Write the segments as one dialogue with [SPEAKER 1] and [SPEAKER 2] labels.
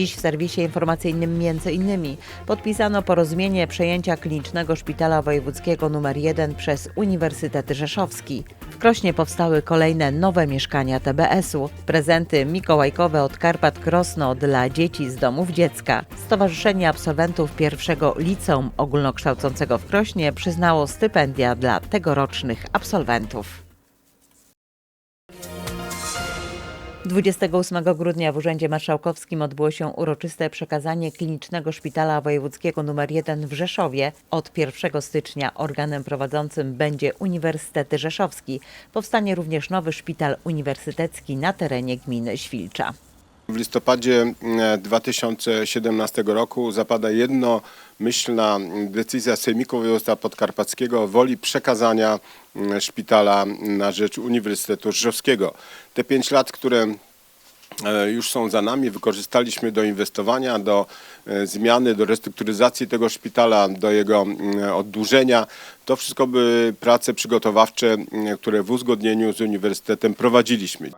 [SPEAKER 1] Dziś w serwisie informacyjnym innymi podpisano porozumienie przejęcia klinicznego szpitala wojewódzkiego nr 1 przez Uniwersytet Rzeszowski. W Krośnie powstały kolejne nowe mieszkania TBS-u, prezenty mikołajkowe od Karpat Krosno dla dzieci z domów dziecka. Stowarzyszenie Absolwentów pierwszego liceum ogólnokształcącego w Krośnie przyznało stypendia dla tegorocznych absolwentów. 28 grudnia w Urzędzie Marszałkowskim odbyło się uroczyste przekazanie Klinicznego Szpitala Wojewódzkiego nr 1 w Rzeszowie. Od 1 stycznia organem prowadzącym będzie Uniwersytet Rzeszowski. Powstanie również nowy szpital uniwersytecki na terenie gminy Świlcza.
[SPEAKER 2] W listopadzie e, 2017 roku zapada jednomyślna decyzja Sejmiku Województwa Podkarpackiego o woli przekazania mm, szpitala na rzecz Uniwersytetu Rzeszowskiego. Te pięć lat, które e, już są za nami, wykorzystaliśmy do inwestowania, do e, zmiany, do restrukturyzacji tego szpitala, do jego mm, oddłużenia. To wszystko były prace przygotowawcze, mm, które w uzgodnieniu z uniwersytetem prowadziliśmy.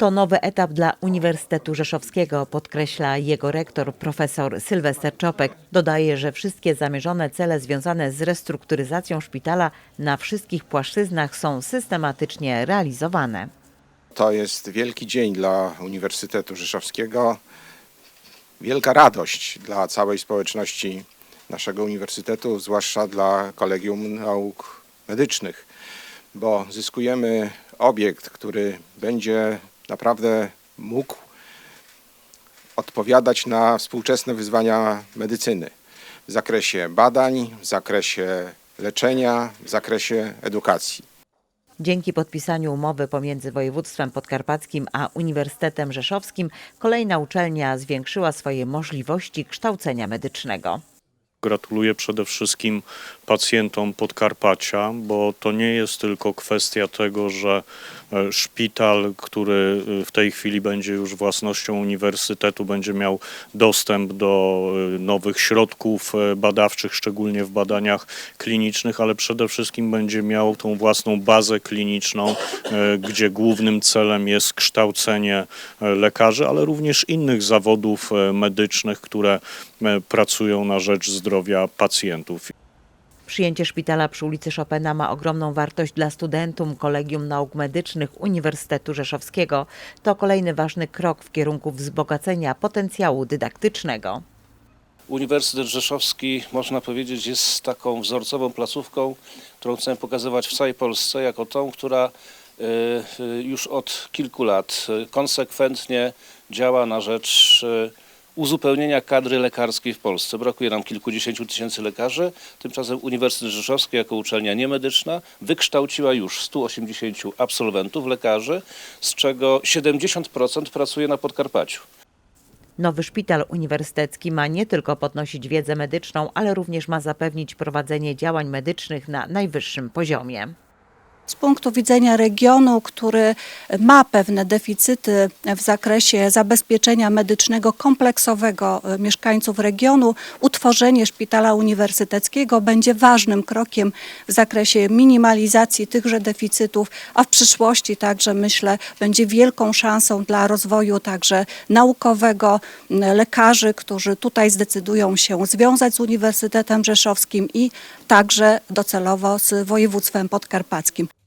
[SPEAKER 1] To nowy etap dla Uniwersytetu Rzeszowskiego, podkreśla jego rektor profesor Sylwester Czopek. Dodaje, że wszystkie zamierzone cele związane z restrukturyzacją szpitala na wszystkich płaszczyznach są systematycznie realizowane.
[SPEAKER 3] To jest wielki dzień dla Uniwersytetu Rzeszowskiego, wielka radość dla całej społeczności naszego uniwersytetu, zwłaszcza dla Kolegium Nauk Medycznych, bo zyskujemy obiekt, który będzie naprawdę mógł odpowiadać na współczesne wyzwania medycyny w zakresie badań, w zakresie leczenia, w zakresie edukacji.
[SPEAKER 1] Dzięki podpisaniu umowy pomiędzy województwem podkarpackim a Uniwersytetem Rzeszowskim kolejna uczelnia zwiększyła swoje możliwości kształcenia medycznego.
[SPEAKER 4] Gratuluję przede wszystkim pacjentom Podkarpacia, bo to nie jest tylko kwestia tego, że szpital, który e, w tej chwili będzie już własnością uniwersytetu, będzie miał dostęp do e, nowych środków e, badawczych, szczególnie w badaniach klinicznych, ale przede wszystkim będzie miał tą własną bazę kliniczną, e, gdzie głównym celem jest kształcenie e, lekarzy, ale również innych zawodów e, medycznych, które e, pracują na rzecz zdrowia pacjentów.
[SPEAKER 1] Przyjęcie szpitala przy ulicy Chopina ma ogromną wartość dla studentum Kolegium Nauk Medycznych Uniwersytetu Rzeszowskiego. To kolejny ważny krok w kierunku wzbogacenia potencjału dydaktycznego.
[SPEAKER 5] Uniwersytet Rzeszowski, można powiedzieć, jest taką wzorcową placówką, którą chcemy pokazywać w całej Polsce, jako tą, która y, y, już od kilku lat y, konsekwentnie działa na rzecz uzupełnienia kadry lekarskiej w Polsce. Brakuje nam kilkudziesięciu tysięcy lekarzy, tymczasem Uniwersytet Rzeszowski jako uczelnia niemedyczna wykształciła już 180 absolwentów lekarzy, z czego 70% pracuje na Podkarpaciu.
[SPEAKER 1] Nowy szpital uniwersytecki ma nie tylko podnosić wiedzę medyczną, ale również ma zapewnić prowadzenie działań medycznych na najwyższym poziomie.
[SPEAKER 6] Z punktu widzenia regionu, który ma pewne deficyty w zakresie zabezpieczenia medycznego kompleksowego e, mieszkańców regionu, utworzenie szpitala uniwersyteckiego będzie ważnym krokiem w zakresie minimalizacji tychże deficytów, a w przyszłości także myślę będzie wielką szansą dla rozwoju także naukowego lekarzy, którzy tutaj zdecydują się związać z Uniwersytetem Rzeszowskim i także docelowo z województwem podkarpackim.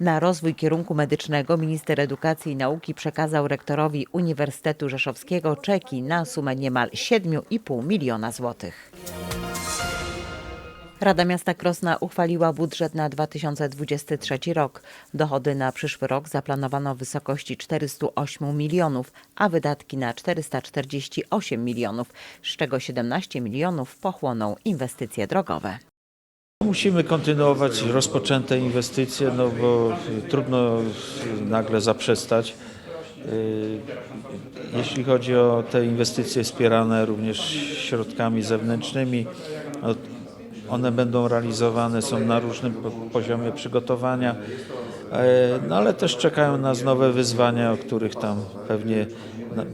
[SPEAKER 1] Na rozwój kierunku medycznego minister edukacji i nauki przekazał rektorowi Uniwersytetu Rzeszowskiego czeki na sumę niemal 7,5 miliona złotych. Rada Miasta Krosna uchwaliła budżet na 2023 rok. Dochody na przyszły rok zaplanowano w wysokości 408 milionów, a wydatki na 448 milionów, z czego 17 milionów pochłoną inwestycje drogowe.
[SPEAKER 7] Musimy kontynuować rozpoczęte inwestycje, no bo trudno nagle zaprzestać. Y, Jeśli chodzi o te inwestycje wspierane również środkami zewnętrznymi, no, one będą realizowane, są na różnym po- poziomie przygotowania, e, no ale też czekają nas nowe wyzwania, o których tam pewnie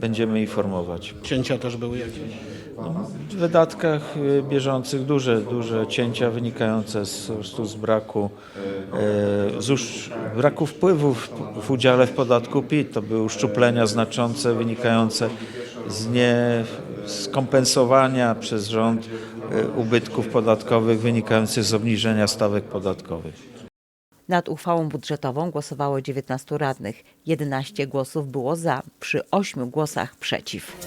[SPEAKER 7] będziemy informować.
[SPEAKER 8] Cięcia też były jakieś.
[SPEAKER 7] W wydatkach y, bieżących duże, duże cięcia wynikające z, z braku, e, z usz, braku wpływów w udziale w podatku PIT. To były uszczuplenia znaczące wynikające z nie skompensowania przez rząd y, ubytków podatkowych wynikających z obniżenia stawek podatkowych.
[SPEAKER 1] Nad uchwałą budżetową głosowało 19 radnych. 11 głosów było za, przy 8 głosach przeciw.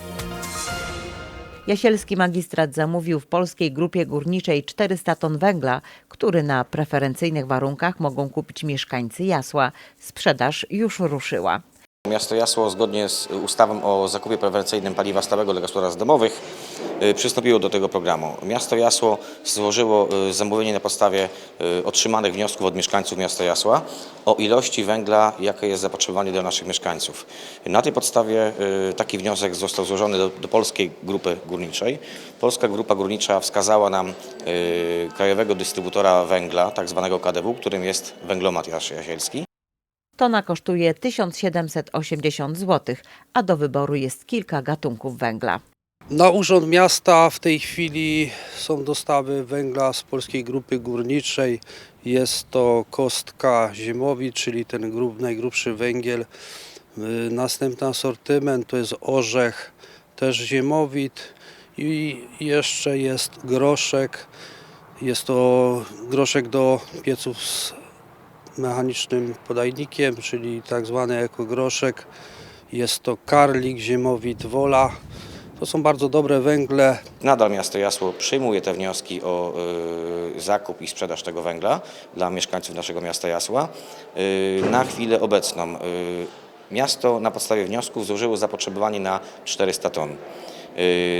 [SPEAKER 1] Jasielski magistrat zamówił w polskiej grupie górniczej 400 ton węgla, który na preferencyjnych warunkach mogą kupić mieszkańcy Jasła. Sprzedaż już ruszyła.
[SPEAKER 8] Miasto Jasło zgodnie z ustawą o zakupie preferencyjnym paliwa stałego dla gospodarstw domowych y, przystąpiło do tego programu. Miasto Jasło złożyło y, zamówienie na podstawie y, otrzymanych wniosków od mieszkańców miasta Jasła o ilości węgla, jakie jest zapotrzebowanie dla naszych mieszkańców. Na tej podstawie y, taki wniosek został złożony do, do Polskiej Grupy Górniczej. Polska Grupa Górnicza wskazała nam y, krajowego dystrybutora węgla, tak zwanego KDW, którym jest Węglomat Jasielski.
[SPEAKER 1] Tona kosztuje 1780 zł, a do wyboru jest kilka gatunków węgla.
[SPEAKER 9] Na Urząd Miasta w tej chwili są dostawy węgla z Polskiej Grupy Górniczej. Jest to kostka zimowi, czyli ten grub, najgrubszy węgiel. Y, Następny asortyment to jest orzech, też ziemowit i jeszcze jest groszek. Jest to groszek do pieców z mechanicznym podajnikiem, czyli tak zwany ekogroszek. Jest to karlik, ziemowit, wola. To są bardzo dobre węgle.
[SPEAKER 8] Nadal miasto Jasło przyjmuje te wnioski o y, zakup i sprzedaż tego węgla dla mieszkańców naszego miasta Jasła. Y, na chwilę obecną y, miasto na podstawie wniosków złożyło zapotrzebowanie na 400 ton.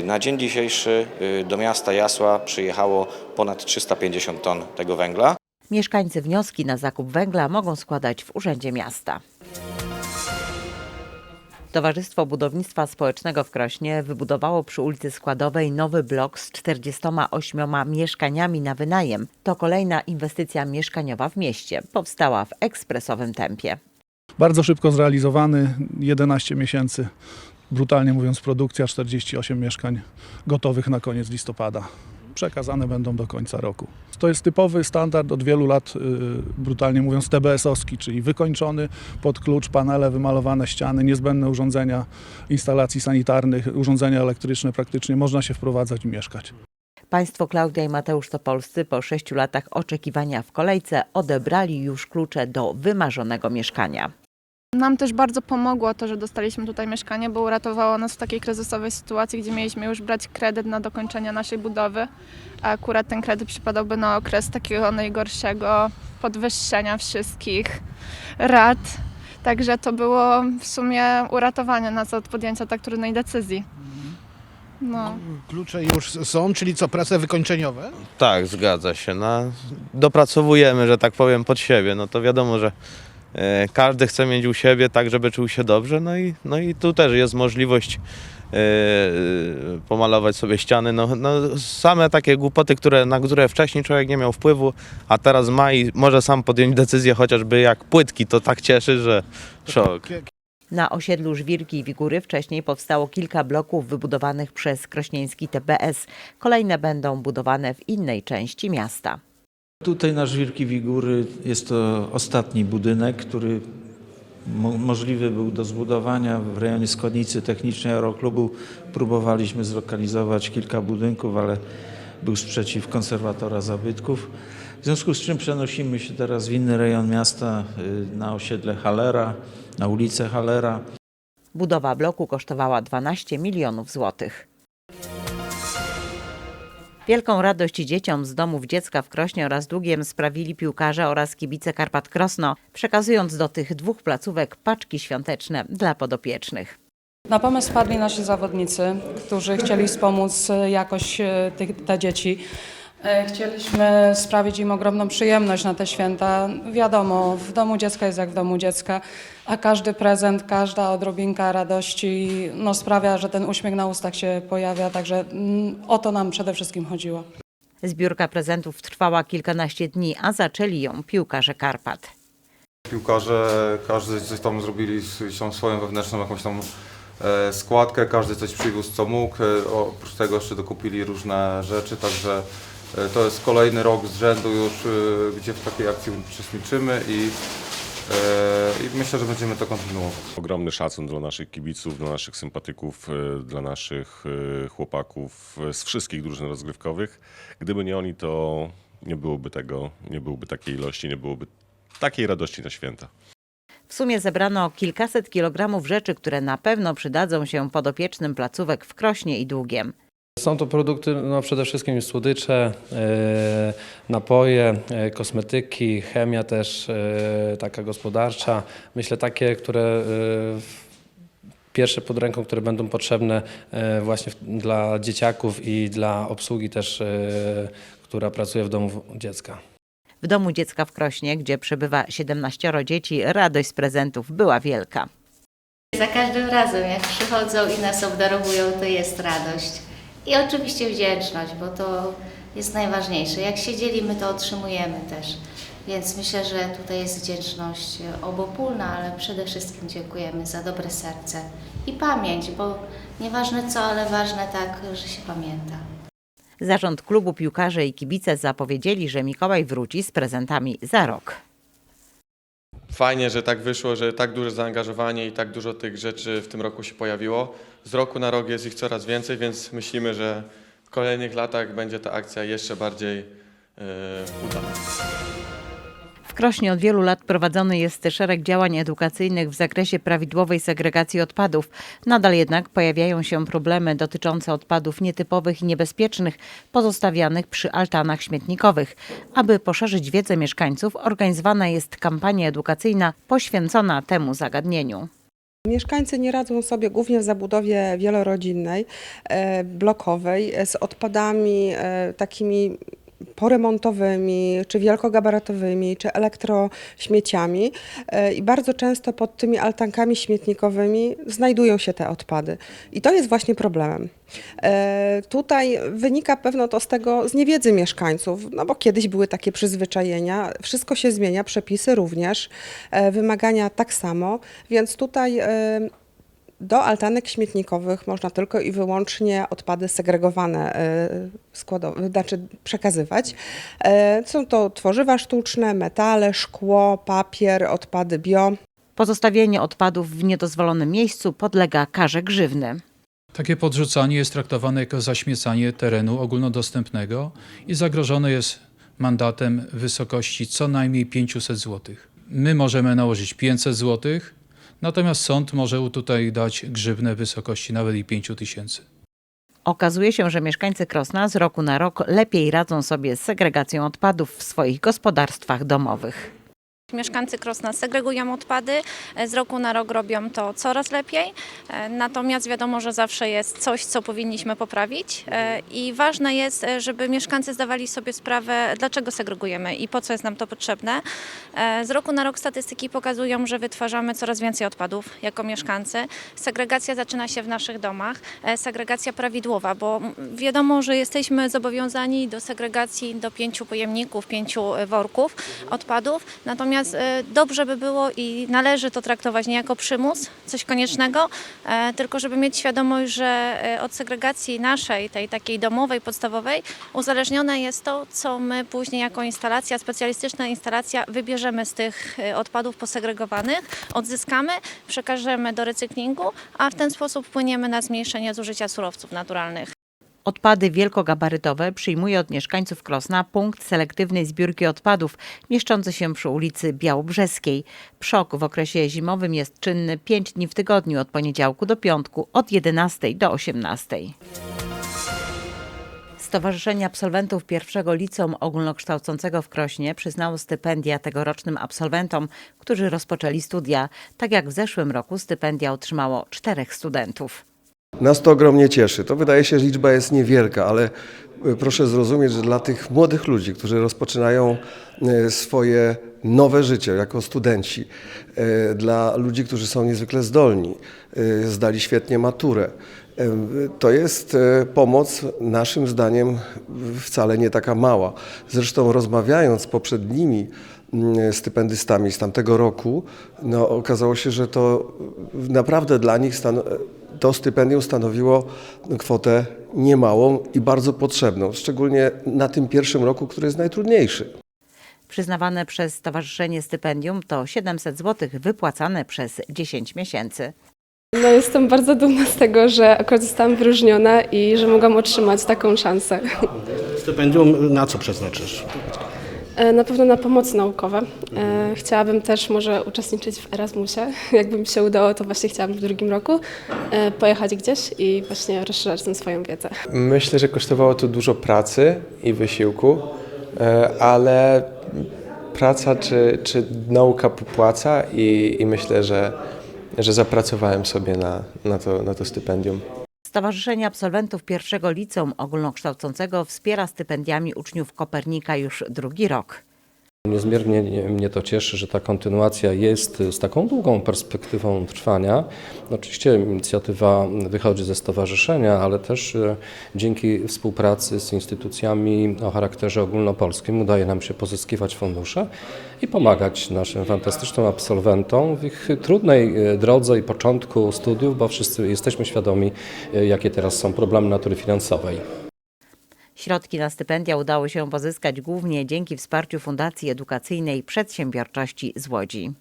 [SPEAKER 8] Na dzień dzisiejszy do miasta Jasła przyjechało ponad 350 ton tego węgla.
[SPEAKER 1] Mieszkańcy wnioski na zakup węgla mogą składać w Urzędzie Miasta. Towarzystwo Budownictwa Społecznego w Krośnie wybudowało przy ulicy Składowej nowy blok z 48 mieszkaniami na wynajem. To kolejna inwestycja mieszkaniowa w mieście. Powstała w ekspresowym tempie.
[SPEAKER 10] Bardzo szybko zrealizowany, 11 miesięcy, brutalnie mówiąc, produkcja 48 mieszkań gotowych na koniec listopada. Przekazane będą do końca roku. To jest typowy standard od wielu lat, y, brutalnie mówiąc, TBS-owski, czyli wykończony pod klucz, panele, wymalowane ściany, niezbędne urządzenia instalacji sanitarnych, urządzenia elektryczne praktycznie można się wprowadzać i mieszkać.
[SPEAKER 1] Państwo Klaudia i Mateusz Topolscy po sześciu latach oczekiwania w kolejce odebrali już klucze do wymarzonego mieszkania.
[SPEAKER 11] Nam też bardzo pomogło to, że dostaliśmy tutaj mieszkanie, bo uratowało nas w takiej kryzysowej sytuacji, gdzie mieliśmy już brać kredyt na dokończenie naszej budowy, a akurat ten kredyt przypadałby na okres takiego najgorszego podwyższenia wszystkich rat. Także to było w sumie uratowanie nas od podjęcia tak trudnej decyzji. No.
[SPEAKER 12] Klucze już są, czyli co, prace wykończeniowe?
[SPEAKER 13] Tak, zgadza się. No, dopracowujemy, że tak powiem, pod siebie. No to wiadomo, że każdy chce mieć u siebie tak, żeby czuł się dobrze. No i, no i tu też jest możliwość e, pomalować sobie ściany. No, no, same takie głupoty, które, na które wcześniej człowiek nie miał wpływu, a teraz ma i może sam podjąć decyzję, chociażby jak płytki, to tak cieszy, że szok.
[SPEAKER 1] Na osiedlu Żwirki i Wigury wcześniej powstało kilka bloków wybudowanych przez krośnieński TBS. Kolejne będą budowane w innej części miasta.
[SPEAKER 7] Tutaj na Żwirki Wigury jest to ostatni budynek, który mo- możliwy był do zbudowania w rejonie składnicy technicznej Aeroklubu. Próbowaliśmy zlokalizować kilka budynków, ale był sprzeciw konserwatora zabytków. W związku z czym przenosimy się teraz w inny rejon miasta, y, na osiedle Halera, na ulicę Halera.
[SPEAKER 1] Budowa bloku kosztowała 12 milionów złotych. Wielką radość dzieciom z domów dziecka w Krośnie oraz Długiem sprawili piłkarze oraz kibice Karpat Krosno, przekazując do tych dwóch placówek paczki świąteczne dla podopiecznych.
[SPEAKER 14] Na pomysł wpadli nasi zawodnicy, którzy chcieli wspomóc jakoś e, te dzieci. E, Chcieliśmy sprawić im ogromną przyjemność na te święta. Wiadomo, w domu dziecka jest jak w domu dziecka, a każdy prezent, każda odrobinka radości no, sprawia, że ten uśmiech na ustach się pojawia, także mm, o to nam przede wszystkim chodziło.
[SPEAKER 1] Zbiórka prezentów trwała kilkanaście dni, a zaczęli ją piłkarze Karpat.
[SPEAKER 15] Piłkarze, każdy coś tam zrobili tą swoją wewnętrzną jakąś tam e, składkę, każdy coś przywiózł co mógł, e, oprócz tego jeszcze dokupili różne rzeczy, także to jest kolejny rok z rzędu już, e, gdzie w takiej akcji uczestniczymy i E, I myślę, że będziemy to kontynuować.
[SPEAKER 16] Ogromny szacun dla naszych kibiców, dla naszych sympatyków, e, dla naszych e, chłopaków e, z wszystkich drużyn rozgrywkowych. Gdyby nie oni, to nie byłoby tego, nie byłoby takiej ilości, nie byłoby takiej radości na święta.
[SPEAKER 1] W sumie zebrano kilkaset kilogramów rzeczy, które na pewno przydadzą się podopiecznym placówek w Krośnie i Długiem.
[SPEAKER 17] Są to produkty no, przede wszystkim słodycze, e, napoje, e, kosmetyki, chemia też e, taka gospodarcza. Myślę takie, które pierwsze pod ręką, które będą potrzebne właśnie dla dzieciaków i dla obsługi też, która pracuje w domu dziecka.
[SPEAKER 1] W domu dziecka w Krośnie, gdzie przebywa 17 dzieci, radość z prezentów była wielka.
[SPEAKER 18] Za każdym razem, jak przychodzą i nas obdarowują, to jest radość. I oczywiście wdzięczność, bo to jest najważniejsze. Jak się dzielimy, to otrzymujemy też. Więc myślę, że tutaj jest wdzięczność obopólna, ale przede wszystkim dziękujemy za dobre serce i pamięć, bo nieważne co, ale ważne tak, że się pamięta.
[SPEAKER 1] Zarząd klubu piłkarze i kibice zapowiedzieli, że Mikołaj wróci z prezentami za rok.
[SPEAKER 19] Fajnie, że tak wyszło, że tak duże zaangażowanie i tak dużo tych rzeczy w tym roku się pojawiło. Z roku na rok jest ich coraz więcej, więc myślimy, że w kolejnych latach będzie ta akcja jeszcze bardziej e, udana.
[SPEAKER 1] W Krośnie od wielu lat prowadzony jest szereg działań edukacyjnych w zakresie prawidłowej segregacji odpadów. Nadal jednak pojawiają się problemy dotyczące odpadów nietypowych i niebezpiecznych, pozostawianych przy altanach śmietnikowych. Aby poszerzyć wiedzę mieszkańców, organizowana jest kampania edukacyjna poświęcona temu zagadnieniu.
[SPEAKER 20] Mieszkańcy nie radzą sobie głównie w zabudowie wielorodzinnej, e, blokowej, z odpadami e, takimi poremontowymi, czy wielkogabarytowymi, czy elektrośmieciami E, i bardzo często pod tymi altankami śmietnikowymi znajdują się te odpady. I to jest właśnie problemem. E, Tutaj wynika pewno to z tego, z niewiedzy mieszkańców, no bo kiedyś były takie przyzwyczajenia, wszystko się zmienia, przepisy również, e, wymagania tak samo, więc tutaj do altanek śmietnikowych można tylko i wyłącznie odpady segregowane e, składowe, znaczy przekazywać. E, Są to tworzywa sztuczne, metale, szkło, papier, odpady bio.
[SPEAKER 1] Pozostawienie odpadów w niedozwolonym miejscu podlega karze grzywny.
[SPEAKER 21] Takie podrzucanie jest traktowane jako zaśmiecanie terenu ogólnodostępnego i zagrożone jest mandatem w wysokości co najmniej 500 zł. My możemy nałożyć 500 zł, natomiast sąd może tutaj dać grzywnę w wysokości nawet i 5 tysięcy.
[SPEAKER 1] Okazuje się, że mieszkańcy Krosna z roku na rok lepiej radzą sobie z segregacją odpadów w swoich gospodarstwach domowych.
[SPEAKER 22] Mieszkańcy Krosna segregują odpady, e, z roku na rok robią to coraz lepiej, e, natomiast wiadomo, że zawsze jest coś, co powinniśmy poprawić e, i ważne jest, żeby mieszkańcy zdawali sobie sprawę, dlaczego segregujemy i po co jest nam to potrzebne. Z roku na rok statystyki pokazują, że wytwarzamy coraz więcej odpadów jako mieszkańcy. Segregacja zaczyna się w naszych domach, segregacja prawidłowa, bo wiadomo, że jesteśmy zobowiązani do segregacji do pięciu pojemników, pięciu worków odpadów, natomiast e, dobrze by było i należy to traktować nie jako przymus, coś koniecznego, e, tylko żeby mieć świadomość, że e, od segregacji naszej, tej takiej domowej, podstawowej, uzależnione jest to, co my później jako instalacja, specjalistyczna instalacja wybierzemy z tych odpadów posegregowanych, odzyskamy, przekażemy do recyklingu, a w ten sposób wpłyniemy na zmniejszenie zużycia surowców naturalnych.
[SPEAKER 1] Odpady wielkogabarytowe przyjmuje od mieszkańców Krosna punkt selektywnej zbiórki odpadów mieszczący się przy ulicy Białobrzeskiej. Przok w okresie zimowym jest czynny 5 dni w tygodniu od poniedziałku do piątku od 11 do 18. Stowarzyszenie Absolwentów pierwszego liceum ogólnokształcącego w Krośnie przyznało stypendia tegorocznym absolwentom, którzy rozpoczęli studia. Tak jak w zeszłym roku stypendia otrzymało czterech studentów.
[SPEAKER 23] Nas to ogromnie cieszy. To wydaje się, że liczba jest niewielka, ale e, proszę zrozumieć, że dla tych młodych ludzi, którzy rozpoczynają e, swoje nowe życie jako studenci, e, dla ludzi, którzy są niezwykle zdolni, zdali świetnie maturę, to jest pomoc naszym zdaniem wcale nie taka mała. Zresztą rozmawiając z poprzednimi stypendystami z tamtego roku, no, okazało się, że to naprawdę dla nich stan- to stypendium stanowiło kwotę niemałą i bardzo potrzebną, szczególnie na tym pierwszym roku, który jest najtrudniejszy.
[SPEAKER 1] Przyznawane przez Stowarzyszenie Stypendium to 700 zł wypłacane przez 10 miesięcy.
[SPEAKER 24] No, jestem bardzo dumna z tego, że akurat zostałam wyróżniona i że mogłam otrzymać taką szansę.
[SPEAKER 12] Stypendium na co przeznaczysz?
[SPEAKER 24] E, Na pewno na pomocy naukowe. E, Chciałabym też może uczestniczyć w Erasmusie. Jakby mi się udało, to właśnie chciałabym w drugim roku e, pojechać gdzieś i właśnie rozszerzać tę swoją wiedzę.
[SPEAKER 25] Myślę, że kosztowało to dużo pracy i wysiłku, ale praca czy, czy nauka popłaca i, i myślę, że, że zapracowałem sobie na, na, to, na to stypendium.
[SPEAKER 1] Stowarzyszenie Absolwentów pierwszego liceum ogólnokształcącego wspiera stypendiami uczniów Kopernika już drugi rok.
[SPEAKER 26] Niezmiernie mnie to cieszy, że ta kontynuacja jest z taką długą perspektywą trwania. Oczywiście inicjatywa wychodzi ze stowarzyszenia, ale też e, dzięki współpracy z instytucjami o charakterze ogólnopolskim udaje nam się pozyskiwać fundusze i pomagać naszym fantastycznym absolwentom w ich trudnej e, drodze i początku studiów, bo wszyscy jesteśmy świadomi, e, jakie teraz są problemy natury finansowej.
[SPEAKER 1] Środki na stypendia udało się pozyskać głównie dzięki wsparciu Fundacji Edukacyjnej Przedsiębiorczości z Łodzi.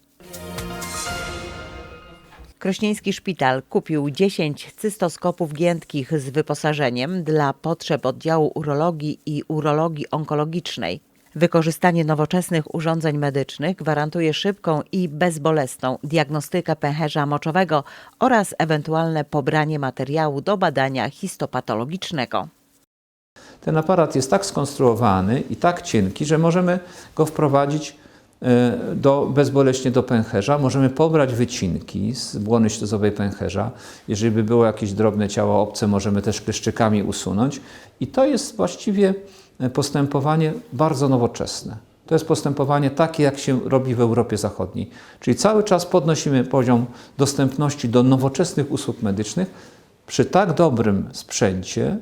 [SPEAKER 1] Krośnieński Szpital kupił 10 cystoskopów giętkich z wyposażeniem dla potrzeb oddziału urologii i urologii onkologicznej. Wykorzystanie nowoczesnych urządzeń medycznych gwarantuje szybką i bezbolesną diagnostykę pęcherza moczowego oraz ewentualne pobranie materiału do badania histopatologicznego.
[SPEAKER 27] Ten aparat jest tak skonstruowany i tak cienki, że możemy go wprowadzić e, do, bezboleśnie do pęcherza. Możemy pobrać wycinki z błony śluzowej pęcherza. Jeżeli by było jakieś drobne ciało obce, możemy też kleszczykami usunąć. I to jest właściwie postępowanie bardzo nowoczesne. To jest postępowanie takie, jak się robi w Europie Zachodniej. Czyli cały czas podnosimy poziom dostępności do nowoczesnych usług medycznych przy tak dobrym sprzęcie,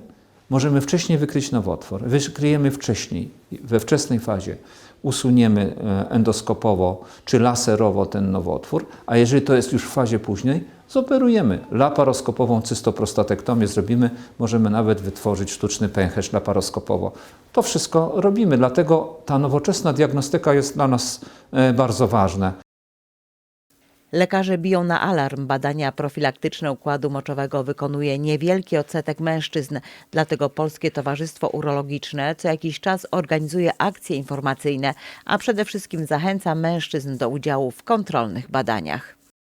[SPEAKER 27] możemy wcześniej wykryć nowotwór. Wykryjemy wcześniej, we wczesnej fazie. Usuniemy e, endoskopowo czy laserowo ten nowotwór, a jeżeli to jest już w fazie późnej, zoperujemy laparoskopową cystoprostatektomię, zrobimy, możemy nawet wytworzyć sztuczny pęcherz laparoskopowo. To wszystko robimy, dlatego ta nowoczesna diagnostyka jest dla nas e, bardzo ważna.
[SPEAKER 1] Lekarze biją na alarm. Badania profilaktyczne układu moczowego wykonuje niewielki odsetek mężczyzn. Dlatego Polskie Towarzystwo Urologiczne co jakiś czas organizuje akcje informacyjne, a przede wszystkim zachęca mężczyzn do udziału w kontrolnych badaniach.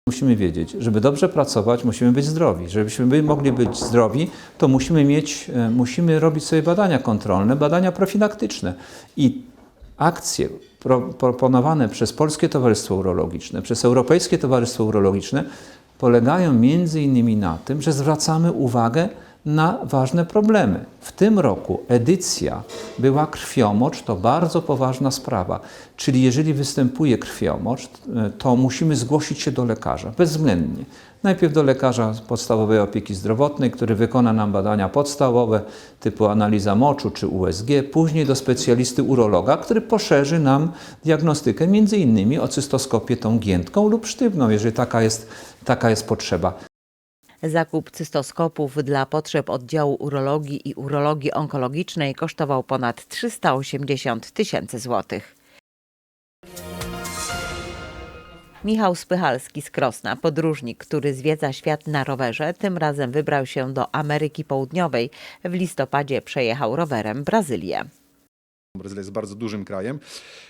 [SPEAKER 27] Musimy wiedzieć, żeby dobrze pracować, musimy być zdrowi. Żebyśmy my mogli być zdrowi, to musimy mieć, e, musimy robić sobie badania kontrolne, badania profilaktyczne. I akcje proponowane przez Polskie Towarzystwo Urologiczne, przez Europejskie Towarzystwo Urologiczne polegają między innymi na tym, że zwracamy uwagę na ważne problemy. W tym roku edycja była krwiomocz, to bardzo poważna sprawa. Czyli jeżeli występuje krwiomocz, to musimy zgłosić się do lekarza, bezwzględnie. Najpierw do lekarza podstawowej opieki zdrowotnej, który wykona nam badania podstawowe typu analiza moczu czy USG, później do specjalisty urologa, który poszerzy nam diagnostykę innymi o cystoskopię tą giętką lub sztywną, jeżeli taka jest, taka jest potrzeba.
[SPEAKER 1] Zakup cystoskopów dla potrzeb oddziału urologii i urologii onkologicznej kosztował ponad 380 tysięcy złotych. Michał Spychalski z Krosna, podróżnik, który zwiedza świat na rowerze, tym razem wybrał się do Ameryki Południowej. W listopadzie przejechał rowerem Brazylię.
[SPEAKER 28] Brazylia jest bardzo dużym krajem,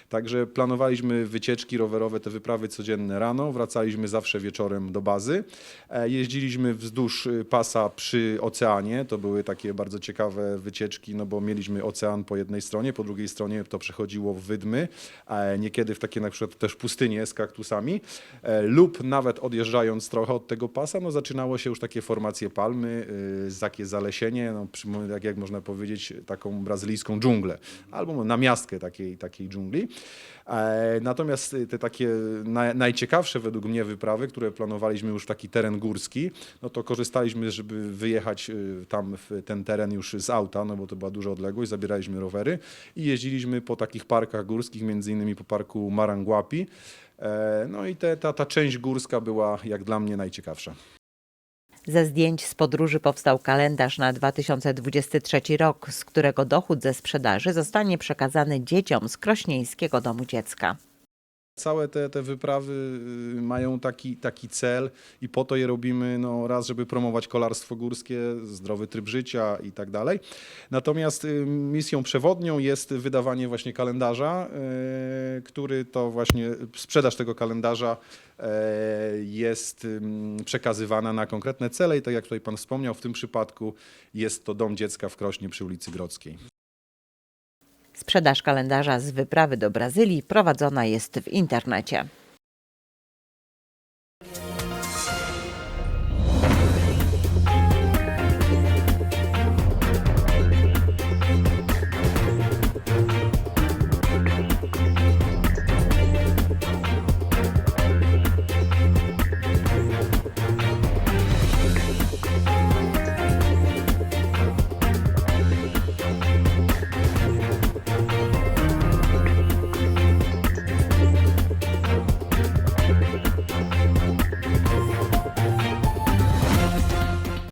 [SPEAKER 28] także planowaliśmy wycieczki rowerowe, te wyprawy codzienne rano, wracaliśmy zawsze wieczorem do bazy. E, Jeździliśmy wzdłuż y, pasa przy oceanie, to były takie bardzo ciekawe wycieczki, no bo mieliśmy ocean po jednej stronie, po drugiej stronie to przechodziło w wydmy, e, niekiedy w takie na przykład też pustynie z kaktusami, e, lub nawet odjeżdżając trochę od tego pasa, no zaczynało się już takie formacje palmy, y, takie zalesienie, no, jak, jak można powiedzieć, taką brazylijską dżunglę, albo namiastkę takiej, takiej dżungli. E, Natomiast te takie naj, najciekawsze według mnie wyprawy, które planowaliśmy już w taki teren górski, no to korzystaliśmy, żeby wyjechać y, tam w ten teren już z auta, no bo to była duża odległość, zabieraliśmy rowery i jeździliśmy po takich parkach górskich, między innymi po parku Maranguapi. E, No i te, ta, ta część górska była jak dla mnie najciekawsza.
[SPEAKER 1] Ze zdjęć z podróży powstał kalendarz na 2023 rok, z którego dochód ze sprzedaży zostanie przekazany dzieciom z Krośnieńskiego Domu Dziecka.
[SPEAKER 28] Całe te, te wyprawy y, mają taki, taki cel i po to je robimy, no raz, żeby promować kolarstwo górskie, zdrowy tryb życia i tak dalej. Natomiast y, misją przewodnią jest wydawanie właśnie kalendarza, y, który to właśnie sprzedaż tego kalendarza jest przekazywana na konkretne cele i tak jak tutaj Pan wspomniał, w tym przypadku jest to Dom Dziecka w Krośnie przy ulicy Grodzkiej.
[SPEAKER 1] Sprzedaż kalendarza z wyprawy do Brazylii prowadzona jest w internecie.